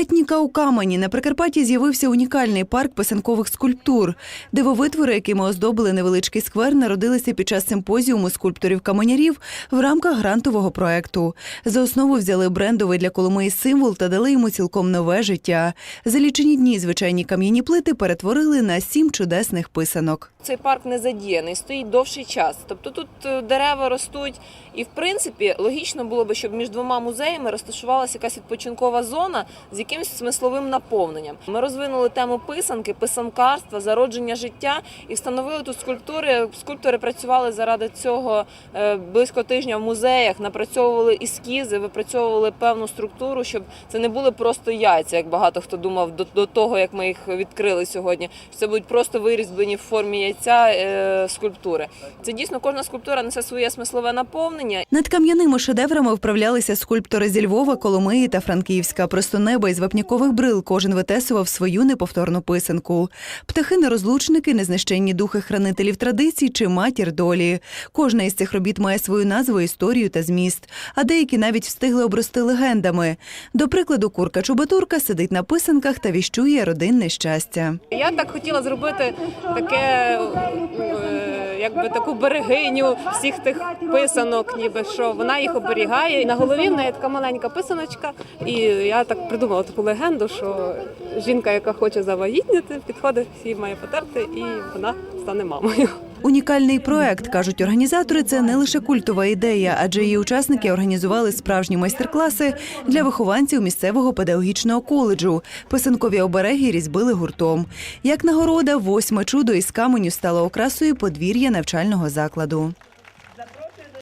Етніка у камені на Прикарпатті з'явився унікальний парк писанкових скульптур. Дивовитвори, якими оздобили невеличкий сквер, народилися під час симпозіуму скульпторів-каменярів в рамках грантового проекту. За основу взяли брендовий для Коломиї символ та дали йому цілком нове життя. За лічені дні звичайні кам'яні плити перетворили на сім чудесних писанок. Цей парк не задіяний, стоїть довший час. Тобто тут е, дерева ростуть, і в принципі логічно було би, щоб між двома музеями розташувалася якась відпочинкова зона з якимось смисловим наповненням. Ми розвинули тему писанки, писанкарства, зародження життя і встановили тут скульптури. Скульптори працювали заради цього е, близько тижня в музеях, напрацьовували ескізи, випрацьовували певну структуру, щоб це не були просто яйця, як багато хто думав до, того, як ми їх відкрили сьогодні. Це будуть просто вирізблені в формі яйця е, скульптури. Це дійсно кожна скульптура несе своє смислове наповнення. Над кам'яними шедеврами вправлялися скульптори зі Львова, Коломиї та Франківська. Просто неба із вапнякових брил кожен витесував свою неповторну писанку. Птахи-нерозлучники, незнищенні духи хранителів традицій чи матір долі. Кожна із цих робіт має свою назву, історію та зміст, а деякі навіть встигли обрости легендами. До прикладу, курка чубатурка сидить на писанках та віщує родинне щастя. Я так хотіла зробити таке, е, якби таку берегиню всіх тих писанок, ніби що вона їх оберігає. На голові в неї така маленька писаночка. І я так придумала таку легенду, що жінка, яка хоче завагітніти, підходить, всі має потерти, і вона стане мамою. Унікальний проект, кажуть організатори, це не лише культова ідея, адже її учасники організували справжні майстер-класи для вихованців місцевого педагогічного коледжу. Писанкові обереги різьбили гуртом. Як нагорода, восьме чудо із каменю стало окрасою подвір'я навчального закладу.